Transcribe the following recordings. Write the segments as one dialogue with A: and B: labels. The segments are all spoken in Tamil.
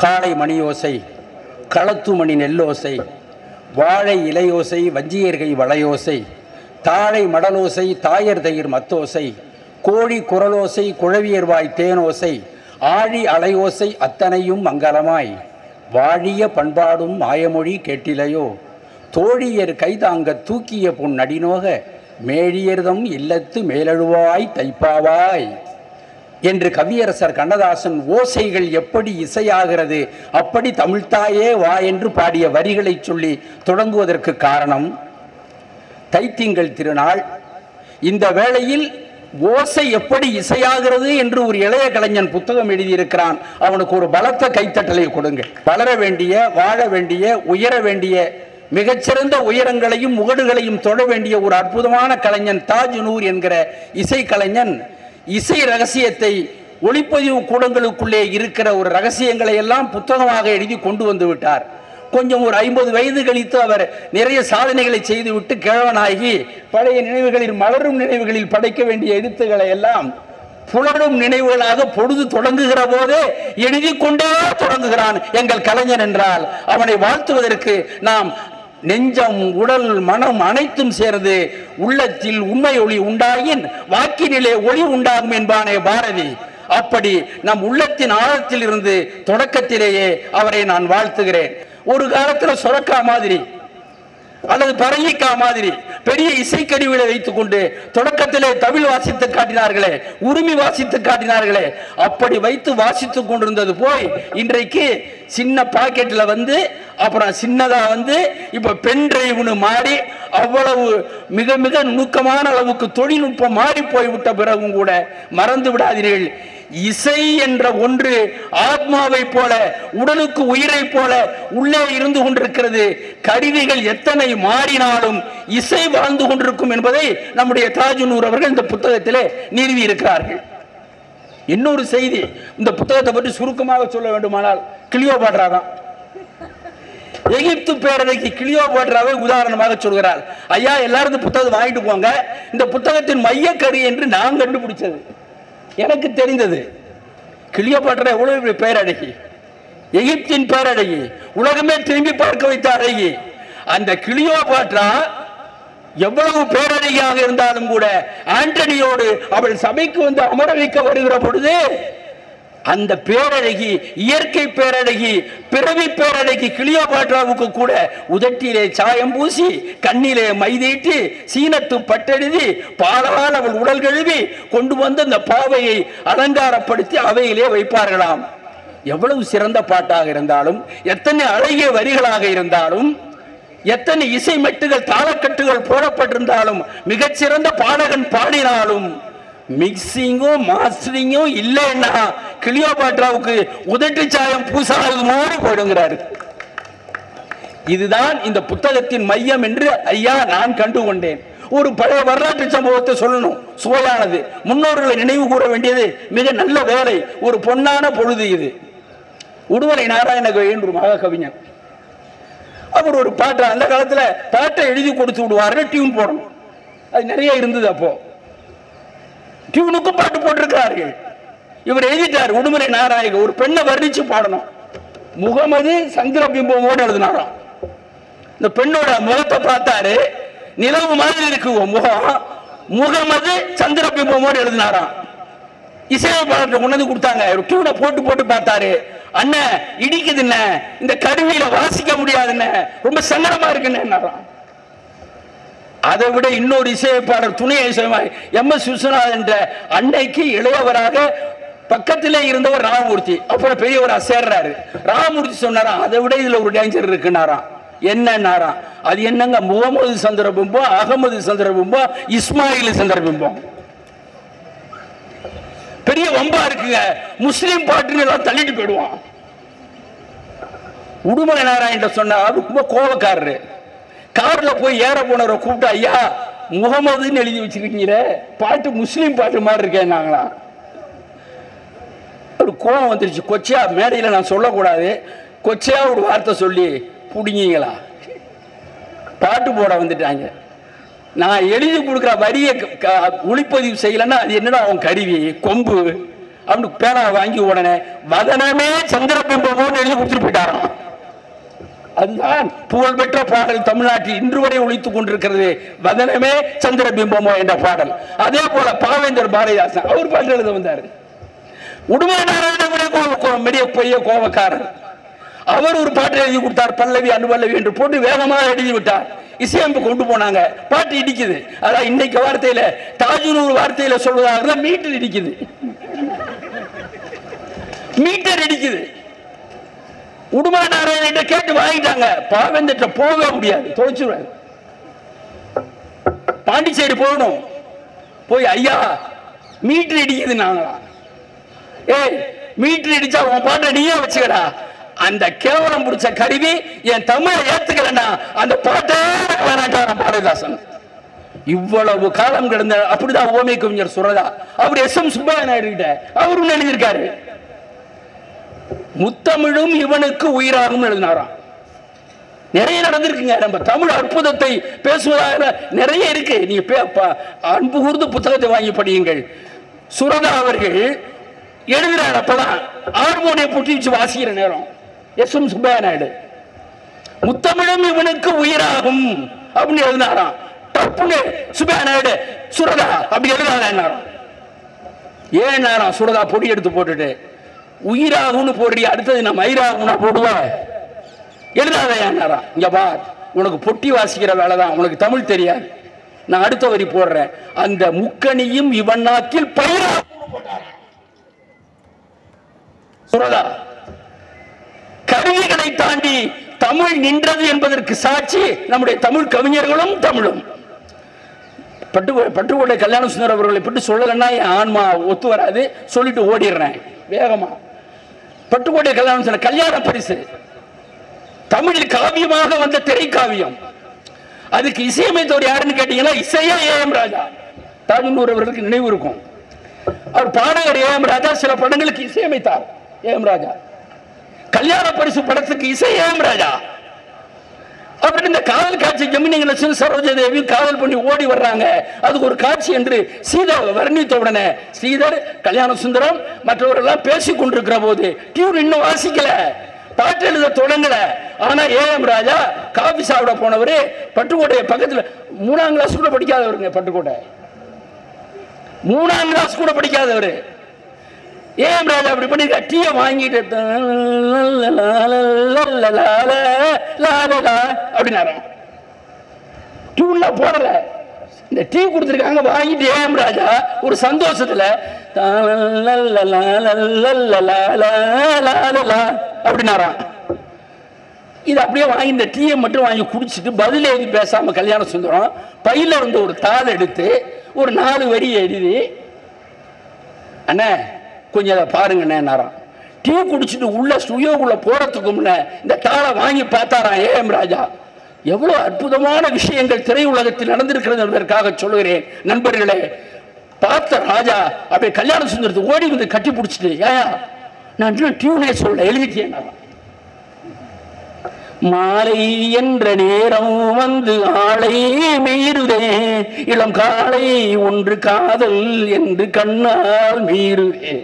A: காளை மணியோசை களத்து மணி நெல்லோசை வாழை இலையோசை வஞ்சியர்கை வளையோசை தாழை மடலோசை தாயர் தயிர் மத்தோசை கோழி குரலோசை குழவியர்வாய் தேனோசை ஆழி அலையோசை அத்தனையும் மங்களமாய். வாழிய பண்பாடும் மாயமொழி கேட்டிலையோ தோழியர் கைதாங்க தூக்கிய பொன் நடினோக மேழியர்தம் இல்லத்து மேலழுவாய் தைப்பாவாய். என்று கவியரசர் கண்ணதாசன் ஓசைகள் எப்படி இசையாகிறது அப்படி தமிழ்த்தாயே வா என்று பாடிய வரிகளை சொல்லி தொடங்குவதற்கு காரணம் தைத்திங்கள் திருநாள். இந்த வேளையில் ஓசை எப்படி இசையாகிறது என்று ஒரு இளைய கலைஞன் புத்தகம் எழுதியிருக்கிறான். அவனுக்கு ஒரு பலத்த கைத்தட்டலை கொடுங்க. வளர வேண்டிய வாழ வேண்டிய உயர வேண்டிய மிகச்சிறந்த உயரங்களையும் முகடுகளையும் தொட வேண்டிய ஒரு அற்புதமான கலைஞன் தாஜ் நூர் என்கிற இசை கலைஞன் இசை ரகசியத்தை ஒளிப்பதிவு கூடங்களுக்குள்ளே இருக்கிற ஒரு ரகசியங்களை எல்லாம் புத்தகமாக எழுதி கொண்டு வந்து விட்டார். கொஞ்சம் ஒரு ஐம்பது வயது கழித்து அவர் நிறைய சாதனைகளை செய்துவிட்டு கிழவனாகி பழைய நினைவுகளில் மலரும் நினைவுகளில் படைக்க வேண்டிய எழுத்துக்களை எல்லாம் புலரும் நினைவுகளாக பொழுது தொடங்குகிற போதே எழுதி கொண்டே தொடங்குகிறான் எங்கள் கலைஞன் என்றால். அவனை வாழ்த்துவதற்கு நாம் நெஞ்சம் உடல் மனம் அனைத்தும் சேர்ந்து உள்ளத்தில் உண்மை ஒளி உண்டாயின் வாக்கினிலே ஒளி உண்டாகும் என்பானே பாரதி. அப்படி நம் உள்ளத்தின் ஆழத்தில் இருந்து தொடக்கத்திலேயே அவரை நான் வாழ்த்துகிறேன். ஒரு காலத்தில் சுரக்கா மாதிரி அல்லது பரங்கிக்கா மாதிரி பெரிய இசைக்கடிவுகளை வைத்துக் கொண்டு தொடக்கத்திலே தமிழ் வாசித்து காட்டினார்களே உரிமை வாசித்து காட்டினார்களே அப்படி வைத்து வாசித்துக் கொண்டிருந்தது போய் இன்றைக்கு சின்ன பாக்கெட்ல வந்து அப்புறம் சின்னதா வந்து இப்ப பென் டிரைவ்னு மாறி அவ்வளவு மிக மிக நுணுக்கமான அளவுக்கு தொழில்நுட்பம் மாறி போய்விட்ட பிறகும் கூட மறந்து விடாதீர்கள். இசை என்ற ஒன்று ஆத்மாவை போல உடலுக்கு உயிரை போல உள்ளே இருந்து கொண்டிருக்கிறது. கருவிகள் எத்தனை மாறினாலும் இசை வாழ்ந்து கொண்டிருக்கும் என்பதை நம்முடைய தாஜுனூர் அவர்கள் இந்த புத்தகத்திலே நிறுவி இருக்கிறார்கள். இன்னொரு செய்தி இந்த புத்தகத்தை பற்றி சுருக்கமாக சொல்ல வேண்டுமானால் கிளியோபாட்ரா தான். எகிப்து பேரவைக்கு கிளியோபாட்ராவை உதாரணமாக சொல்கிறார். ஐயா எல்லாரும் புத்தகம் புத்தகத்தை வாங்கிட்டு போங்க. இந்த புத்தகத்தின் மையக்கரு என்று நான் கண்டுபிடிச்சது எனக்கு தெரிந்தது கிளியோபாட்ரா எவ்வளவு பேரழகி? எகிப்தின் பேரழகி உலகமே திரும்பி பார்க்க வைத்த அழகி. அந்த கிளியோபாட்ரா எவ்வளவு பேரழகியாக இருந்தாலும் கூட ஆண்டனியோடு அவள் சபைக்கு வந்து அமர வைக்க வருகிற பொழுது அந்த பேரழகி இயற்கை பேரழகி பிறவி பேரழகி கிளியோபாட்ராவுக்கு கூட உதட்டிலே சாயம் பூசி கண்ணிலே மைதீட்டி சீனத்து பட்டெழுதி பாலால் அவள் உடல் கழுவி கொண்டு வந்து அந்த பாவையை அலங்காரப்படுத்தி அவையிலே வைப்பார்களாம். எவ்வளவு சிறந்த பாட்டாக இருந்தாலும் எத்தனை அழகிய வரிகளாக இருந்தாலும் எத்தனை இசை மெட்டுகள் தாளக்கட்டுகள் போடப்பட்டிருந்தாலும் மிகச்சிறந்த பாடகன் பாடினாலும் மிக்சிங்கும் மாஸ்டரிங்கும் இல்லைன்னா கிளியோபாட்ராவுக்கு உதட்டு சாயம் பூசாவது மாதிரி போயிடுங்கிறாரு. இதுதான் இந்த புத்தகத்தின் மையம் என்று ஐயா நான் கண்டு கொண்டேன் ஒரு பழைய வரலாற்று சம்பவத்தை சொல்லணும். சுவையானது. முன்னோர்களை நினைவு கூற வேண்டியது மிக நல்ல வேலை. ஒரு பொன்னான பொழுது இது. உடுமலை நாராயண கவியன் ஒரு அவர் ஒரு பாட்டை அந்த காலத்தில் பாட்டை எழுதி கொடுத்து விடுவாரு டியூன் போடணும். அது நிறைய இருந்தது அப்போது டியூனுக்கும் பாட்டு போட்டிருக்கிறார்கள் இவர் எழுதிட்டார் உடுமலை நாராயண ஒரு பெண்ணை வர்ணிச்சு பாடணும். முகமது சந்திர பிம்பமோடு எழுதினாராம். இந்த பெண்ணோட முகத்தை பார்த்தாரு நிலவு மாதிரி இருக்கு உன் முகம். முகமது சந்திர பிம்பமோடு எழுதினாராம். இசையமைப்பாளர்கிட்ட கொண்டு வந்து கொடுத்தாங்க. ஒரு டியூனை போட்டு போட்டு பார்த்தாரு. அண்ணன் இடிக்குது என்ன இந்த கருவியில வாசிக்க முடியாதுன்னு ரொம்ப சங்கடமா இருக்குன்னு அதை விட இன்னொரு இசையமைப்பாளர் துணை இசையமை எம் எஸ் விஸ்வநாத் என்ற அன்னைக்கு இளையவராக பக்கத்திலே இருந்தவர் ராமமூர்த்தி. அப்புறம் பெரியவரா சேர்றாரு. ராமமூர்த்தி சொன்னாராம் அதை விட இதுல ஒரு டேஞ்சர் இருக்குன்னாராம். என்னன்னாராம்? அது என்னங்க முகமது சந்திரபிம்பம் அகமது சந்திரபிம்பம் இஸ்மாயில் சந்திரபிம்பம் பெரிய வம்பா இருக்குங்க. முஸ்லீம் பாட்டுன்னு எல்லாம் தள்ளிட்டு போயிடுவான். உடுமலை நாராயணன் சொன்னா ரொம்ப கோபக்காரரு கார்ல போய் ஏற போனவரை கூப்பிட்டு ஐயா முகமதுன்னு எழுதி வச்சிருக்கீங்க பாட்டு முஸ்லீம் பாட்டு மாதிரி இருக்கேன் நாங்களா. ஒரு கோபம் வந்துருச்சு. கொச்சையா மேடையில் நான் சொல்லக்கூடாது. கொச்சையா ஒரு வார்த்தை சொல்லி பிடிங்கிங்களா? பாட்டு போட வந்துட்டாங்க. நான் எழுதி கொடுக்குற வரியை க- ஒளிப்பதிவு செய்யலைன்னா அது என்னடா அவன் கருவி கொம்பு? அப்படின்னு பேனா வாங்கி உடனே வதனமே சந்திரபிம்பமோன்னு எழுதி கொடுத்துட்டு போயிட்டாராம். அதுதான் புகழ்பெற்ற பாடல் தமிழ்நாட்டில் இன்று வரை ஒழித்துக் கொண்டிருக்கிறது. வதனமே சந்திரபிம்பமோ என்ற பாடல். அதே போல பாவேந்தர் பாரதிதாசன் அவர் பாட்டு எழுத வந்தார். உடுமலை நாராயணன் பெரிய பெரிய கோபக்காரர் அவர் ஒரு பாட்டு எழுதி கொடுத்தார் பல்லவி அனுபல்லவி என்று போட்டு வேகமாக எழுதி விட்டார். இசையமைப்பு கொண்டு போனாங்க. பாட்டு இடிக்குது. அதான் இன்னைக்கு வார்த்தையில தாஜூர் வார்த்தையில சொல்வதாக மீட்டர் இடிக்குது. மீட்டர் இடிக்குது. உடுமா நாராயணன் கேட்டு வாங்கிட்டாங்க? பாவேந்திட்ட போக முடியாது. தொலைச்சிருவேன். பாண்டிச்சேரி போகணும். போய் ஐயா மீட்டர் இடிக்குது நாங்களா? ஏய் மீட்டர் அடிச்சா உன் பாட்டை நீயே வச்சுக்கடா. அந்த கேவலம் பிடிச்ச கருவி என் தமிழை ஏத்துக்கலன்னா அந்த பாட்டே வேணாட்டாரன் பாரதிதாசன். இவ்வளவு காலம் கிடந்த அப்படிதான் ஓமை கவிஞர் சுரதா. அவர் எஸ் எம் சுப்பையா நாயுடு கிட்ட அவரும் எழுதியிருக்காரு. முத்தமிழும் இவனுக்கு உயிராகும் எழுதினாராம். நிறைய நடந்திருக்குங்க. நம்ம தமிழ் அற்புதத்தை பேசுவதாக நிறைய இருக்கு. நீங்க பே- ப- அன்பு கூர்ந்து புத்தகத்தை வாங்கி படியுங்கள். சுரதா அவர்கள் எழுதுறார் அப்பதான் ஹார்மோனியம் புட்டி வச்சு வாசிக்கிற நேரம். எஸ் எம் சுப்பையா நாயுடு முத்தமிழும் இவனுக்கு உயிராகும் அப்படின்னு எழுதினாராம். டப்புன்னு சுப்பையா நாயுடு சுரதா அப்படி எழுதாதாம் ஏன் நேரம் சுரதா பொடி எடுத்து போட்டுட்டு? உயிராகும்னு போடுறிய அடுத்தது நான் மயிராகும்னா போடுவேன் எழுதாத இங்க பா உனக்கு பொட்டி வாசிக்கிற வேலை தான். உனக்கு தமிழ் தெரியாது. நான் அடுத்த வரி போடுறேன். அந்த முக்கணியும் இவன் நாக்கில் பயிரா சுரதா கருவிகளை தாண்டி தமிழ் நின்றது என்பதற்கு சாட்சி நம்முடைய தமிழ் கவிஞர்களும் தமிழும். பட்டு பட்டுக்கோட்டை கல்யாண சுந்தர் அவர்களை பற்றி சொல்லலைன்னா என் ஆன்மா ஒத்து வராது. சொல்லிட்டு ஓடிடுறேன். வேகமா. பட்டுக்கோட்டை கல்யாணம் சொன்ன கல்யாண பரிசு. தமிழில் காவியமாக வந்த திரைக்காவியம். அதுக்கு இசையமைத்தவர் யாருன்னு கேட்டீங்கன்னா இசையா ஏ எம் ராஜா. தாஜூர் அவர்களுக்கு நினைவு இருக்கும். அவர் பாடகர் ஏ எம் ராஜா சில படங்களுக்கு இசையமைத்தார் ஏ எம் ராஜா. கல்யாண பரிசு படத்துக்கு இசை ஏ எம் ராஜா. அப்படின்னு இந்த காதல் காட்சி ஜெமினி கணேசன் சரோஜா தேவி காதல் பண்ணி ஓடி வர்றாங்க. அதுக்கு ஒரு காட்சி என்று சீதாவை வர்ணித்த உடனே ஸ்ரீதர் கல்யாண சுந்தரம் மற்றவரெல்லாம் பேசி கொண்டிருக்கிற போது டியூன் இன்னும் வாசிக்கல. பாட்டு எழுத தொடங்கல. ஆனா ஏ எம் ராஜா காபி சாப்பிட போனவரு பட்டுக்கோட்டை பக்கத்துல மூணாம் கிளாஸ் கூட படிக்காதவருங்க பட்டுக்கோட்டை. மூணாம் கிளாஸ் கூட படிக்காதவரு. ஏன் ராஜா அப்படி பண்ணி டீயை வாங்கிட்டு அப்படின்னாராம் டியூன்ல போடல இந்த டீ கொடுத்துருக்காங்க வாங்கிட்டு ஏம் ராஜா ஒரு சந்தோஷத்துல அப்படின்னாராம் இது அப்படியே வாங்கி இந்த டீயை மட்டும் வாங்கி குடிச்சிட்டு பதில் எழுதி பேசாம கல்யாண சுந்தரம் பையில இருந்து ஒரு தாள் எடுத்து ஒரு நாலு வரி எழுதி அண்ணே கொஞ்சம் அதை பாருங்கண்ணே நேரம் டீ குடிச்சிட்டு உள்ள சுயோக்குள்ள போறதுக்கு முன்ன இந்த தாளை வாங்கி பார்த்தாராம் ஏஎம் ராஜா. எவ்வளோ அற்புதமான விஷயங்கள் திரையுலகத்தில் நடந்திருக்கிறது என்பதற்காக சொல்கிறேன் நண்பர்களே பார்த்த ராஜா அப்படியே கல்யாணம் சுந்தரத்தை ஓடி வந்து கட்டி பிடிச்சிட்டு ஏயா நான் இன்னும் டியூனே சொல்ல எழுதிட்டேன் மாலை என்ற நேரம் வந்து ஆளை மீறுதே இளம் காலை ஒன்று காதல் என்று கண்ணால் மீறுதே.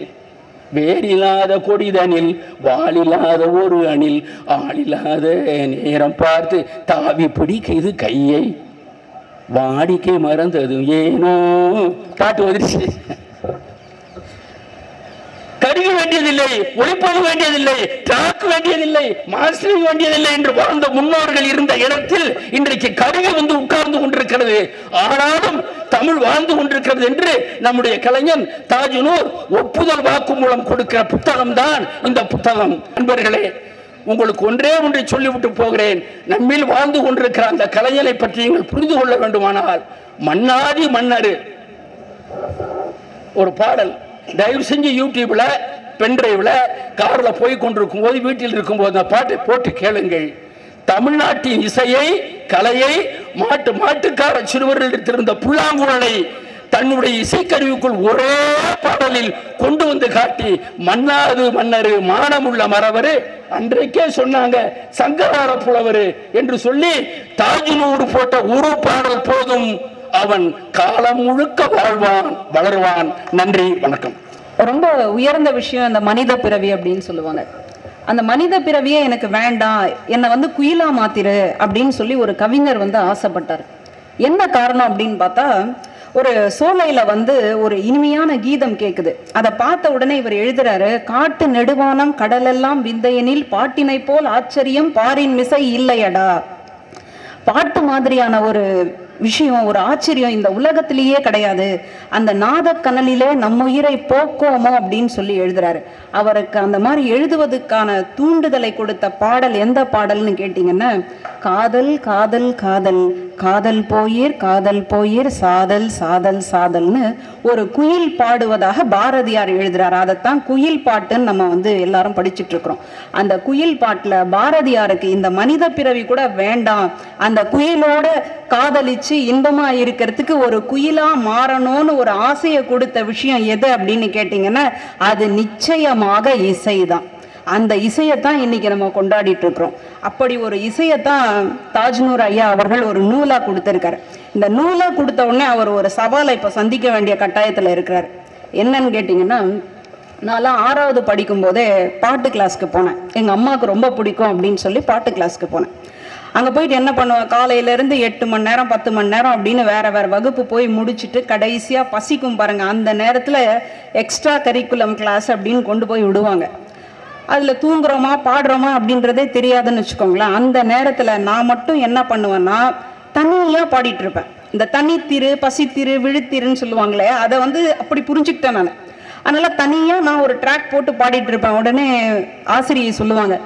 A: வேறில்லாத கொடிதனில் வாலில்லாத ஒரு அணில் ஆளில்லாத நேரம் பார்த்து தாவி பிடிக்குது கையை. வாடிக்கை மறந்தது ஏனோ? காட்டு வந்துருச்சு. கருவி வேண்டியதில்லை ஒழிப்பது வேண்டியதில்லை தாக்க வேண்டியதில்லை மாஸ்டரிங் வேண்டியதில்லை என்று வாழ்ந்த முன்னோர்கள் இருந்த இடத்தில் இன்றைக்கு கருவி வந்து உட்கார்ந்து கொண்டிருக்கிறது. ஆனாலும் தமிழ் வாழ்ந்து கொண்டிருக்கிறது என்று நம்முடைய கலைஞன் தாஜுனூர் ஒப்புதல் வாக்கு மூலம் கொடுக்கிற புத்தகம் தான் இந்த புத்தகம். நண்பர்களே உங்களுக்கு ஒன்றே ஒன்றை சொல்லிவிட்டு போகிறேன். நம்மில் வாழ்ந்து கொண்டிருக்கிற அந்த கலைஞனை பற்றி நீங்கள் புரிந்து கொள்ள வேண்டுமானால் மன்னாதி மன்னரு ஒரு பாடல். தயவு செஞ்சு யூடியூப்ல பென்டிரைவ்ல கார்ல போய் கொண்டிருக்கும் போது வீட்டில் இருக்கும்போது அந்த பாட்டை போட்டு கேளுங்கள். தமிழ்நாட்டின் இசையை கலையை மாட்டு மாட்டுக்கார சிறுவர்களிடத்திருந்த புல்லாங்குழலை தன்னுடைய இசைக்கருவிக்குள் ஒரே பாடலில் கொண்டு வந்து காட்டி மன்னாது மன்னரு மானமுள்ள மறவரு அன்றைக்கே சொன்னாங்க சங்கரார புலவரு என்று சொல்லி தாஜினூர் போட்ட ஒரு பாடல் போதும். அவன் காலம் முழுக்க வாழ்வான் வளருவான். நன்றி வணக்கம்.
B: ரொம்ப உயர்ந்த விஷயம் அந்த மனித பிறவி அப்படின்னு சொல்லுவாங்க. அந்த மனித பிறவியே எனக்கு வேண்டாம் என்னை வந்து குயிலா மாத்திரு அப்படின்னு சொல்லி ஒரு கவிஞர் வந்து ஆசைப்பட்டார். என்ன காரணம் அப்படின்னு பார்த்தா ஒரு சோலையில வந்து ஒரு இனிமையான கீதம் கேட்குது அதை பார்த்த உடனே இவர் எழுதுறாரு காட்டு நெடுவானம் கடலெல்லாம் விந்தையனில் பாட்டினை போல் ஆச்சரியம் பாரின் மிசை இல்லையடா. பாட்டு மாதிரியான ஒரு விஷயம் ஒரு ஆச்சரியம் இந்த உலகத்திலேயே கிடையாது. அந்த நாதக்கனலிலே நம்ம உயிரை போக்கோமோ அப்படின்னு சொல்லி எழுதுறாரு. அவருக்கு அந்த மாதிரி எழுதுவதற்கான தூண்டுதலை கொடுத்த பாடல் எந்த பாடல்னு கேட்டிங்கன்னா காதல் காதல் காதல் காதல் போயிர் காதல் போயிர் சாதல் சாதல் சாதல்னு ஒரு குயில் பாடுவதாக பாரதியார் எழுதுறாரு. அதைத்தான் குயில் பாட்டுன்னு நம்ம வந்து எல்லாரும் படிச்சுட்டு இருக்கிறோம். அந்த குயில் பாட்டுல பாரதியாருக்கு இந்த மனித பிறவி கூட வேண்டாம். அந்த குயிலோட காதலிச்சு இன்பமா இருக்கிறதுக்கு ஒரு குயிலாக மாறணும்னு ஒரு ஆசையை கொடுத்த விஷயம் எது அப்படின்னு கேட்டிங்கன்னா அது நிச்சயமாக இசை தான் அந்த இசையைத்தான் இன்றைக்கி நம்ம கொண்டாடிட்டு இருக்கிறோம். அப்படி ஒரு இசையைத்தான் தாஜ்னூர் ஐயா அவர்கள் ஒரு நூலாக கொடுத்துருக்காரு. இந்த நூலாக கொடுத்த உடனே அவர் ஒரு சவாலை இப்போ சந்திக்க வேண்டிய கட்டாயத்தில் இருக்கிறார். என்னன்னு கேட்டிங்கன்னா நான்லாம் ஆறாவது படிக்கும்போதே பாட்டு கிளாஸ்க்கு போனேன். எங்கள் அம்மாவுக்கு ரொம்ப பிடிக்கும் அப்படின்னு சொல்லி பாட்டு கிளாஸ்க்கு போனேன். அங்க போயிட்டு என்ன பண்ணுவேன் காலையில இருந்து எட்டு மணி நேரம் பத்து மணி நேரம் அப்படின்னு வேற வேற வகுப்பு போய் முடிச்சுட்டு கடைசியா பசிக்கும் பாருங்க. அந்த நேரத்துல எக்ஸ்ட்ரா கரிக்குலம் கிளாஸ் அப்படின்னு கொண்டு போய் விடுவாங்க. அதில் தூங்குறோமா பாடுறோமா அப்படின்றதே தெரியாதுன்னு வச்சுக்கோங்களேன். அந்த நேரத்தில் நான் மட்டும் என்ன பண்ணுவேன்னா தனியாக பாடிட்டு இருப்பேன். இந்த தனித்திரு பசித்திரு விழுத்திருன்னு சொல்லுவாங்களே அதை வந்து அப்படி புரிஞ்சுக்கிட்டேன் நான். அதனால் தனியாக நான் ஒரு ட்ராக் போட்டு பாடிட்டு இருப்பேன். உடனே ஆசிரியை சொல்லுவாங்க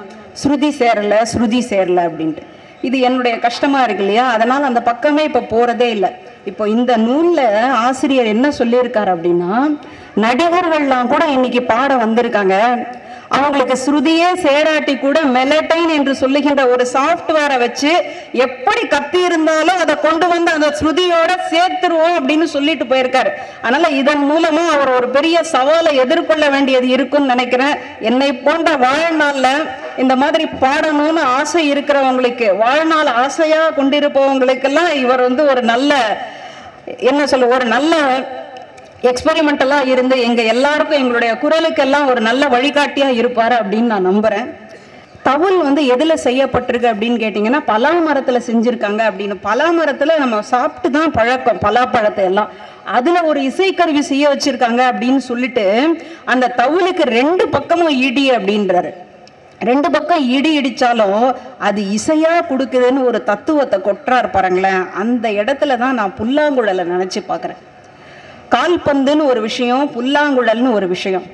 B: ஸ்ருதி சேரல ஸ்ருதி சேரல அப்படின்ட்டு. இது என்னுடைய கஷ்டமா இருக்கு இல்லையா? அதனால அந்த பக்கமே இப்ப போறதே இல்லை. இப்போ இந்த நூல்ல ஆசிரியர் என்ன சொல்லியிருக்காரு அப்படின்னா நடிகர்கள்லாம் கூட இன்னைக்கு பாட வந்திருக்காங்க. அவங்களுக்கு ஸ்ருதியே சேராட்டி கூட மெலட்டைன் என்று சொல்லுகின்ற ஒரு சாஃப்ட்வேரை வச்சு எப்படி கத்தி இருந்தாலும் அதை கொண்டு வந்து அந்த ஸ்ருதியோட சேர்த்துருவோம் அப்படின்னு சொல்லிட்டு போயிருக்காரு. அதனால இதன் மூலமா அவர் ஒரு பெரிய சவாலை எதிர்கொள்ள வேண்டியது இருக்கும்னு நினைக்கிறேன். என்னை போன்ற வாழ்நாளில் இந்த மாதிரி பாடணும்னு ஆசை இருக்கிறவங்களுக்கு வாழ்நாள் ஆசையா கொண்டிருப்பவங்களுக்கெல்லாம் இவர் வந்து ஒரு நல்ல என்ன சொல்ல ஒரு நல்ல எக்ஸ்பெரிமெண்டலாக இருந்து எங்க எல்லாருக்கும் எங்களுடைய குரலுக்கெல்லாம் ஒரு நல்ல வழிகாட்டியா இருப்பாரு அப்படின்னு நான் நம்புறேன். தவுல் வந்து எதில் செய்யப்பட்டிருக்கு அப்படின்னு கேட்டிங்கன்னா பலா மரத்தில் செஞ்சிருக்காங்க அப்படின்னு. பலா மரத்தில் நம்ம சாப்பிட்டு தான் பழக்கம் பலாப்பழத்தை எல்லாம். அதில் ஒரு இசைக்கருவி செய்ய வச்சுருக்காங்க அப்படின்னு சொல்லிட்டு அந்த தவுலுக்கு ரெண்டு பக்கமும் இடி அப்படின்றாரு. ரெண்டு பக்கம் இடி இடித்தாலும் அது இசையாக கொடுக்குதுன்னு ஒரு தத்துவத்தை கொட்டுறார் பாருங்களேன். அந்த இடத்துல தான் நான் புல்லாங்குழலை நினச்சி பார்க்குறேன். கால்பந்துன்னு ஒரு விஷயம் புல்லாங்குழல்னு ஒரு விஷயம்.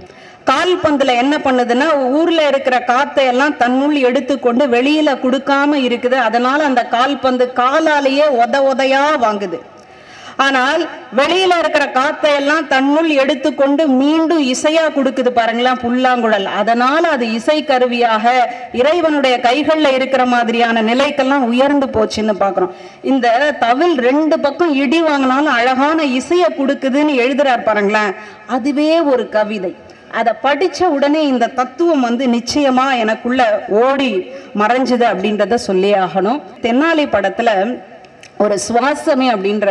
B: கால்பந்தில் என்ன பண்ணுதுன்னா ஊரில் இருக்கிற காற்றை எல்லாம் தன்னுள் எடுத்துக்கொண்டு வெளியில் கொடுக்காம இருக்குது. அதனால் அந்த கால்பந்து காலாலேயே உத உதையாக வாங்குது. ஆனால் வெளியில இருக்கிற காத்தை எல்லாம் தன்னுள் எடுத்துக்கொண்டு மீண்டும் இசையா கொடுக்குது பாருங்களேன் புல்லாங்குழல். அதனால அது இசை கருவியாக இறைவனுடைய கைகள்ல இருக்கிற மாதிரியான நிலைக்கெல்லாம் உயர்ந்து போச்சுன்னு பாக்குறோம். இந்த தவில் ரெண்டு பக்கம் இடி வாங்கினாலும் அழகான இசையை கொடுக்குதுன்னு எழுதுறார் பாருங்களேன். அதுவே ஒரு கவிதை. அதை படித்த உடனே இந்த தத்துவம் வந்து நிச்சயமா எனக்குள்ள ஓடி மறைஞ்சுது அப்படின்றத சொல்லி ஆகணும். தென்னாலி படத்துல ஒரு சுவாசமே அப்படின்ற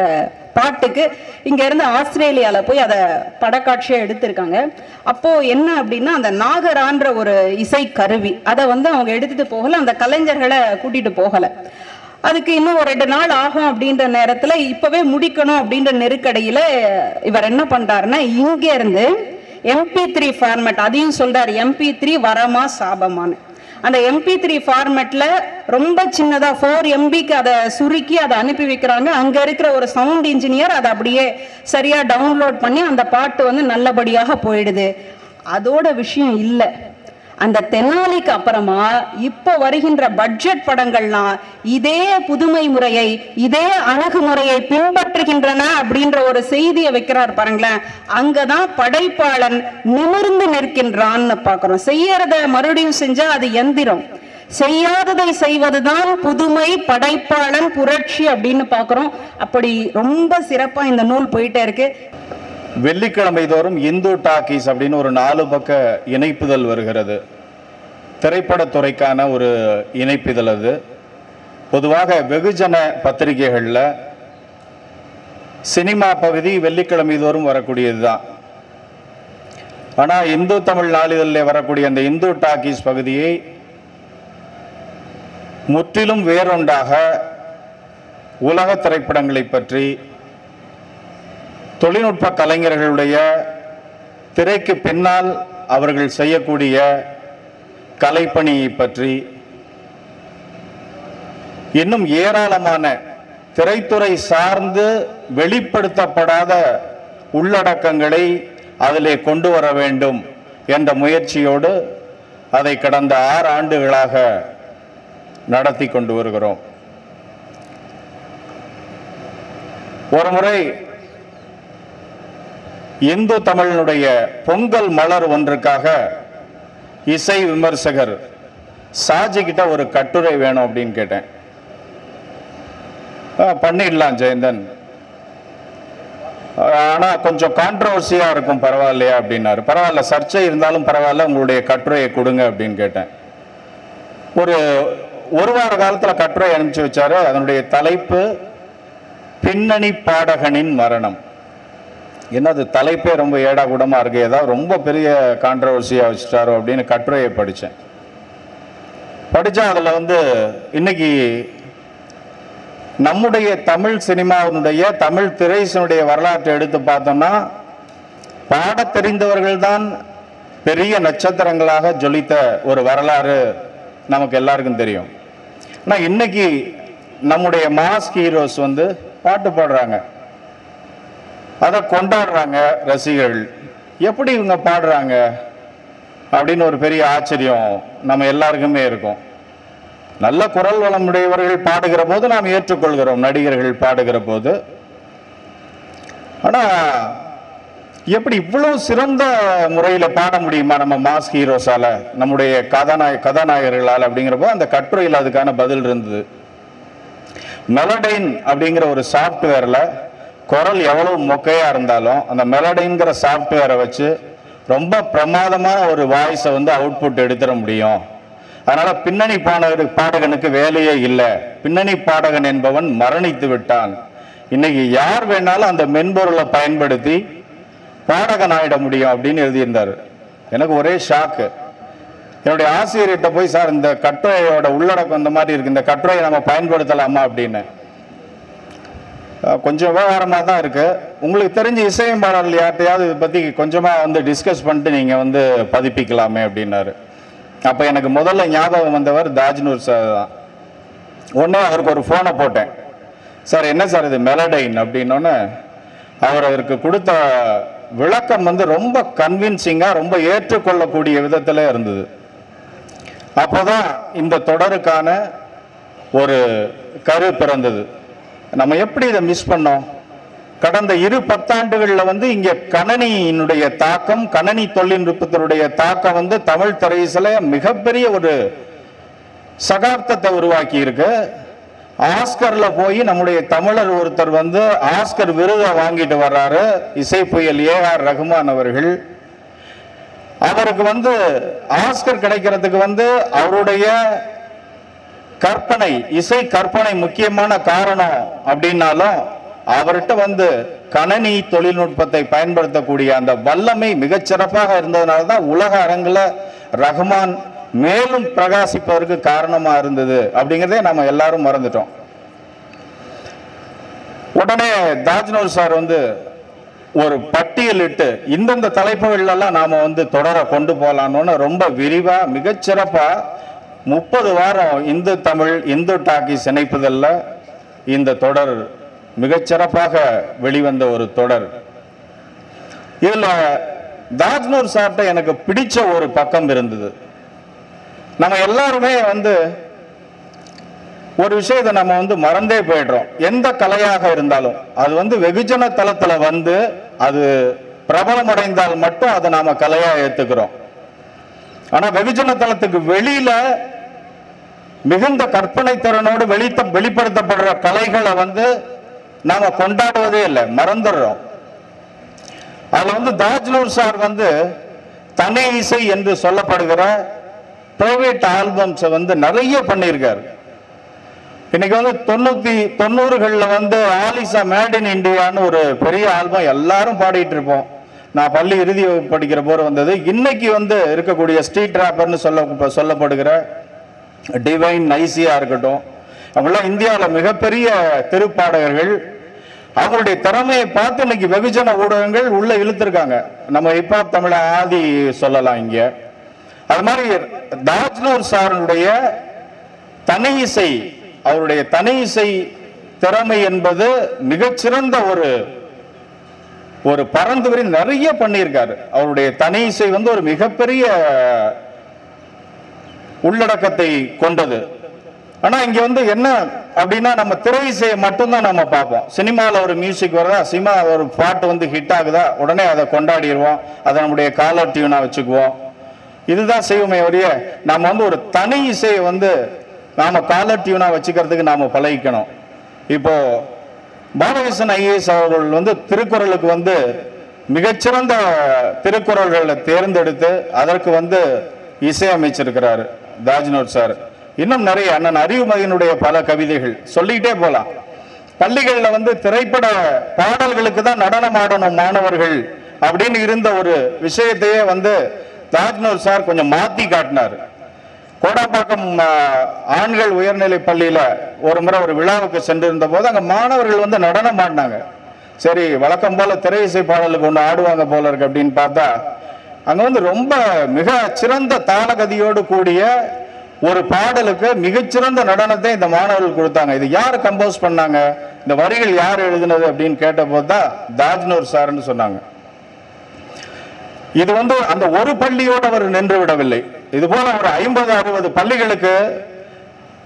B: பாட்டுக்கு இங்கேருந்து இருந்து போய் அதை படக்காட்சியாக எடுத்திருக்காங்க. அப்போது என்ன அப்படின்னா அந்த நாகரான்ற ஒரு இசை கருவி அதை வந்து அவங்க எடுத்துகிட்டு போகலை அந்த கலைஞர்களை கூட்டிகிட்டு போகலை. அதுக்கு இன்னும் ஒரு ரெண்டு நாள் ஆகும் அப்படின்ற நேரத்தில் இப்போவே முடிக்கணும் அப்படின்ற நெருக்கடியில இவர் என்ன பண்ணுறாருன்னா இங்கேருந்து எம்பி த்ரீ ஃபார்மேட் அதையும் சொல்கிறார் எம்பி த்ரீ வரமா சாபமான்னு. அந்த எம்பி த்ரீ ஃபார்மேட்டில் ரொம்ப சின்னதா ஃபோர் எம்பிக்கு அதை சுருக்கி அதை அனுப்பி வைக்கிறாங்க. அங்க இருக்கிற ஒரு சவுண்ட் இன்ஜினியர் அதை அப்படியே சரியா டவுன்லோட் பண்ணி அந்த பாட்டு வந்து நல்லபடியாக போயிடுது. அதோட விஷயம் இல்லை. அந்த தென்னாலிக்கு அப்புறமா இப்போ வருகின்ற பட்ஜெட் படங்கள்லாம் இதே புதுமை முறையை இதே அணுகுமுறையை பின்பற்றுகின்றன அப்படின்ற ஒரு செய்தியை வைக்கிறார் பாருங்களேன். அங்கதான் படைப்பாளன் நிமிர்ந்து நிற்கின்றான்னு பாக்குறோம் செய்யறத மறுபடியும் செஞ்சா அது எந்திரம். செய்யாததை செய்வதுதான் புதுமை படைப்பாளன் புரட்சி அப்படின்னு பாக்குறோம் அப்படி ரொம்ப சிறப்பா இந்த நூல் போயிட்டே இருக்கு.
C: வெள்ளிக்கிழமை தோறும் இந்து டாக்கீஸ் அப்படின்னு ஒரு நாலு பக்க இணைப்புதல் வருகிறது. திரைப்படத்துறைக்கான ஒரு இணைப்புதல் அது. பொதுவாக வெகுஜன பத்திரிகைகளில் சினிமா பகுதி வெள்ளிக்கிழமை தோறும் வரக்கூடியது தான். ஆனால் இந்து தமிழ் நாளிதழில் வரக்கூடிய அந்த இந்து டாக்கீஸ் பகுதியை முற்றிலும் வேறொன்றாக உலக திரைப்படங்களை பற்றி தொழில்நுட்ப கலைஞர்களுடைய திரைக்கு பின்னால் அவர்கள் செய்யக்கூடிய கலைப்பணியை பற்றி இன்னும் ஏராளமான திரைத்துறை சார்ந்து வெளிப்படுத்தப்படாத உள்ளடக்கங்களை அதிலே கொண்டு வர வேண்டும் என்ற முயற்சியோடு அதை கடந்த ஆறு ஆண்டுகளாக நடத்தி கொண்டு வருகிறோம். ஒரு முறை இந்து தமிழனுடைய பொங்கல் மலர் ஒன்றுக்காக இசை விமர்சகர் சாஜி கிட்ட ஒரு கட்டுரை வேணும் அப்படின்னு கேட்டேன். "ஆ, பண்ணிடலாம் ஜெயந்தன். ஆனால் கொஞ்சம் கான்ட்ரவர்சியாக இருக்கும் பரவாயில்லையா அப்படின்னாரு. பரவாயில்ல சர்ச்சை இருந்தாலும் பரவாயில்ல உங்களுடைய கட்டுரையை கொடுங்க அப்படின்னு கேட்டேன். ஒரு ஒரு வார காலத்தில் கட்டுரை அனுப்பிச்சு வச்சாரு. அதனுடைய தலைப்பு பின்னணி பாடகனின் மரணம். என்னது தலைப்பே ரொம்ப ஏடா கூடமாக இருக்கு ஏதாவது ரொம்ப பெரிய கான்ட்ரவர்சியாக வச்சுட்டாரோ அப்படின்னு கட்டுரையை படித்தேன் படித்தேன் அதில் வந்து இன்னைக்கு நம்முடைய தமிழ் சினிமாவினுடைய தமிழ் திரைசனுடைய வரலாற்றை எடுத்து பார்த்தோம்னா பாட தெரிந்தவர்கள்தான் பெரிய நட்சத்திரங்களாக ஜொலித்த ஒரு வரலாறு நமக்கு எல்லாருக்கும் தெரியும். ஆனால் இன்னைக்கு நம்முடைய மாஸ் ஹீரோஸ் வந்து பாட்டு பாடுறாங்க. அதை கொண்டாடுறாங்க ரசிகர்கள். எப்படி இவங்க பாடுறாங்க? அப்படின்னு ஒரு பெரிய ஆச்சரியம் நம்ம எல்லாருக்குமே இருக்கும். நல்ல குரல் வளம் உடையவர்கள் பாடுகிற போது நாம் ஏற்றுக்கொள்கிறோம். நடிகர்கள் பாடுகிற போது. ஆனா எப்படி இவ்வளவு சிறந்த முறையில் பாட முடியுமா நம்ம மாஸ் ஹீரோஸால நம்முடைய கதாநாய கதாநாயகர்களால் அப்படிங்கிறப்போ அந்த கட்டுரையில் அதுக்கான பதில் இருந்தது. மெலடைன் அப்படிங்கிற ஒரு சாஃப்ட்வேரில் குரல் எவ்வளவு மொக்கையா இருந்தாலும் அந்த மெலடிங்கிற சாஃப்ட்வேரை வச்சு ரொம்ப பிரமாதமான ஒரு வாய்ஸை வந்து அவுட்புட் எடுத்துட முடியும். அதனால பின்னணி பாடகரு பாடகனுக்கு வேலையே இல்லை. பின்னணி பாடகன் என்பவன் மரணித்து விட்டான். இன்னைக்கு யார் வேணாலும் அந்த மென்பொருளை பயன்படுத்தி பாடகன் ஆயிட முடியும் அப்படின்னு எழுதியிருந்தார். எனக்கு ஒரே ஷாக்கு என்னுடைய ஆசிரியர்கிட்ட போய் சார் இந்த கட்டுரையோட உள்ளடக்கம் இந்த மாதிரி இருக்கு. இந்த கட்டுரையை நம்ம பயன்படுத்தலாமா? அப்படின்னு. கொஞ்சம் விவகாரமாக தான் இருக்குது உங்களுக்கு தெரிஞ்ச இசையம்பாளர்கள் யார்ட்டையாவது இதை பற்றி கொஞ்சமாக வந்து டிஸ்கஸ் பண்ணிட்டு நீங்கள் வந்து பதிப்பிக்கலாமே அப்படின்னாரு. அப்போ எனக்கு முதல்ல ஞாபகம் வந்தவர் தாஜ்னூர் சார் தான். ஒன்று அவருக்கு ஒரு ஃபோனை போட்டேன். சார் என்ன சார் இது? மெலடைன் அப்படின்னோன்னு அவர் அதற்கு கொடுத்த விளக்கம் வந்து ரொம்ப கன்வின்சிங்காக ரொம்ப ஏற்றுக்கொள்ளக்கூடிய விதத்தில் இருந்தது. அப்போ தான் இந்த தொடருக்கான ஒரு கரு பிறந்தது. நம்ம எப்படி இதை மிஸ் பண்ணோம்? கடந்த இரு பத்தாண்டுகளில் வந்து இங்கே கணனியினுடைய தாக்கம் கணனி தொழில்நுட்பத்தினுடைய தாக்கம் வந்து தமிழ் திரையிசல மிகப்பெரிய ஒரு சகாப்தத்தை உருவாக்கி இருக்கு ஆஸ்கர்ல போய் நம்முடைய தமிழர் ஒருத்தர் வந்து ஆஸ்கர் விருதை வாங்கிட்டு வர்றாரு. இசை புயல் ஏ ஆர் ரகுமான் அவர்கள். அவருக்கு வந்து ஆஸ்கர் கிடைக்கிறதுக்கு வந்து அவருடைய கற்பனை இசை கற்பனை முக்கியமான காரணம் அப்படின்னாலும் அவர்கிட்ட வந்து கணனி தொழில்நுட்பத்தை பயன்படுத்தக்கூடிய அந்த வல்லமை மிகச்சிறப்பாக இருந்ததுனால தான் உலக அரங்குல ரஹ்மான் மேலும் பிரகாசிப்பதற்கு காரணமா இருந்தது அப்படிங்கிறதே நம்ம எல்லாரும் மறந்துட்டோம். உடனே தாஜ்னூர் சார் வந்து ஒரு பட்டியலிட்டு இந்தந்த தலைப்புகள்லாம் நாம வந்து தொடர கொண்டு போகலான்னு ரொம்ப விரிவா மிகச்சிறப்பாக முப்பது வாரம் இந்து தமிழ் இந்து டாக்கிஸ் இணைப்பதில் இந்த தொடர் மிகச்சிறப்பாக வெளிவந்த ஒரு தொடர். இதில் தாஜ்னூர் சார்ட்ட எனக்கு பிடிச்ச ஒரு பக்கம் இருந்தது. நம்ம எல்லாருமே வந்து ஒரு விஷயத்தை நம்ம வந்து மறந்தே போயிடுறோம். எந்த கலையாக இருந்தாலும். அது வந்து வெகுஜன தளத்தில் வந்து அது பிரபலமடைந்தால் மட்டும் அதை நாம் கலையாக ஏற்றுக்கிறோம் ஆனா வெகுஜன தளத்துக்கு வெளியில மிகுந்த கற்பனை திறனோடு வெளித்த வெளிப்படுத்தப்படுற கலைகளை வந்து நாம கொண்டாடுவதே இல்லை மறந்துடுறோம். அதுல வந்து தாஜ்லூர் சார் வந்து தனி இசை என்று சொல்லப்படுகிற பிரைவேட் ஆல்பம்ஸை வந்து நிறைய பண்ணியிருக்காரு. இன்னைக்கு வந்து தொண்ணூத்தி தொண்ணூறுகள்ல வந்து ஆலிசா மேட் இன் இண்டியான்னு ஒரு பெரிய ஆல்பம் எல்லாரும் பாடிட்டு இருப்போம். நான் பள்ளி இறுதி வகுப்பு படிக்கிற போது வந்தது. இன்னைக்கு வந்து இருக்கக்கூடிய ஸ்ட்ரீட் ராப்பர்னு சொல்ல சொல்லப்படுகிற டிவைன் நைசியா இருக்கட்டும் அவங்களாம் இந்தியாவில் மிகப்பெரிய திருப்பாடகர்கள். அவங்களுடைய திறமையை பார்த்து இன்னைக்கு வெகுஜன ஊடகங்கள் உள்ள இழுத்துருக்காங்க. நம்ம ஹிப்ஹாப் தமிழ ஆதி சொல்லலாம் இங்க. அது மாதிரி தாஜ்னூர் சாருடைய தனி இசை அவருடைய தனி இசை திறமை என்பது மிகச்சிறந்த ஒரு ஒரு பரந்துவரி நிறைய பண்ணியிருக்காரு. அவருடைய தனி இசை வந்து ஒரு மிகப்பெரிய உள்ளடக்கத்தை கொண்டது. ஆனா இங்க வந்து என்ன அப்படின்னா நம்ம திரை இசையை மட்டும்தான் நம்ம பார்ப்போம். சினிமாவில் ஒரு மியூசிக் வருதா சினிமா ஒரு பாட்டு வந்து ஹிட் ஆகுதா உடனே அதை கொண்டாடிடுவோம். அதை நம்முடைய காலர் டியூனா வச்சுக்குவோம். இதுதான் செய்வோமே ஒழிய நம்ம வந்து ஒரு தனி இசையை வந்து நாம காலர் டியூனா வச்சுக்கிறதுக்கு நாம பழகிக்கணும். இப்போ பாலகிருஷ்ணன் ஐஏஎஸ் அவர்கள் வந்து திருக்குறளுக்கு வந்து மிகச்சிறந்த திருக்குறள்களை தேர்ந்தெடுத்து அதற்கு வந்து இசையமைச்சிருக்கிறார் தாஜ்னோர் சார். இன்னும் நிறைய அண்ணன் அறிவுமதியினுடைய பல கவிதைகள். சொல்லிக்கிட்டே போகலாம் பள்ளிகளில் வந்து திரைப்பட பாடல்களுக்கு தான் நடனம் ஆடணும் மாணவர்கள் அப்படின்னு இருந்த ஒரு விஷயத்தையே வந்து தாஜ்னோர் சார் கொஞ்சம் மாற்றி காட்டினார். கோடாப்பாக்கம் ஆண்கள் உயர்நிலை பள்ளியில் ஒரு முறை ஒரு விழாவுக்கு சென்றிருந்த போது அங்கே மாணவர்கள் வந்து நடனம் ஆடினாங்க. சரி வழக்கம் போல திரை இசை பாடலுக்கு ஒன்று ஆடுவாங்க போல இருக்கு அப்படின்னு பார்த்தா அங்கே வந்து ரொம்ப மிக சிறந்த தாளகதியோடு கூடிய ஒரு பாடலுக்கு மிகச்சிறந்த நடனத்தை இந்த மாணவர்கள் கொடுத்தாங்க. இது யார் கம்போஸ் பண்ணாங்க? இந்த வரிகள் யார் எழுதினது அப்படின்னு கேட்டபோது தான் தாஜ்னூர் சார்னு சொன்னாங்க. இது வந்து அந்த ஒரு பள்ளியோடு அவர் நின்று விடவில்லை. இது போல ஒரு ஐம்பது அறுபது பள்ளிகளுக்கு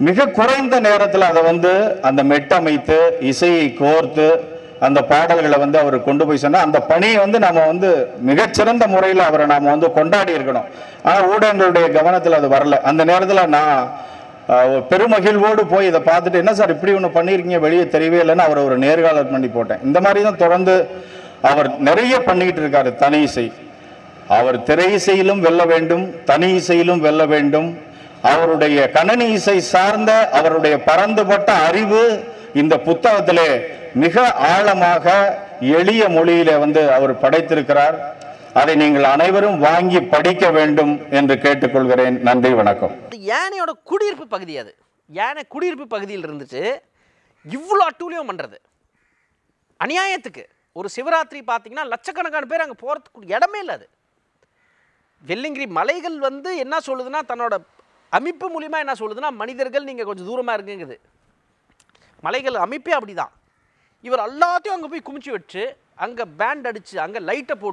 C: மிக குறைந்த நேரத்தில் அதை வந்து அந்த மெட்டமைத்து இசையை கோர்த்து அந்த பாடல்களை வந்து அவர் கொண்டு போய் சொன்னால் அந்த பணியை வந்து நாம் வந்து மிகச்சிறந்த முறையில் அவரை நாம் வந்து கொண்டாடி இருக்கணும். ஆனால் ஊடகங்களுடைய கவனத்தில் அது வரல. அந்த நேரத்தில் நான் பெருமகிழ்வோடு போய் இதை பார்த்துட்டு என்ன சார் இப்படி ஒன்று பண்ணியிருக்கீங்க வெளியே தெரியவே இல்லைன்னு அவர் ஒரு நேர்காணல் பண்ணி போட்டேன். இந்த மாதிரி தான் தொடர்ந்து அவர் நிறைய பண்ணிக்கிட்டு இருக்காரு தனி இசை. அவர் திரை இசையிலும் வெல்ல வேண்டும் தனி இசையிலும் வெல்ல வேண்டும். அவருடைய கணனி இசை சார்ந்த அவருடைய பரந்துபட்ட அறிவு இந்த புத்தகத்திலே மிக ஆழமாக எளிய மொழியிலே வந்து அவர் படைத்திருக்கிறார். அதை நீங்கள் அனைவரும் வாங்கி படிக்க வேண்டும் என்று கேட்டுக்கொள்கிறேன். நன்றி வணக்கம்.
D: யானையோட குடியிருப்பு பகுதி அது. யானை குடியிருப்பு பகுதியில் இருந்துட்டு இவ்வளோ அட்டூழியம் பண்ணுறது அநியாயத்துக்கு. ஒரு சிவராத்திரி பார்த்தீங்கன்னா லட்சக்கணக்கான பேர் அங்கே போகிறதுக்கு இடமே இல்லை அது. வெள்ளிங்கிரி மலைகள் வந்து என்ன சொல்லுதுன்னா தன்னோட அமைப்பு மூலிமா என்ன சொல்லுதுன்னா மனிதர்கள் நீங்கள் கொஞ்சம் தூரமாக இருக்குங்குது மலைகள் அமைப்பே அப்படிதான். இவர் எல்லாத்தையும் அங்கே போய் குமிச்சு வச்சு அங்கே பேண்ட் அடித்து அங்கே லைட்டை போட்டு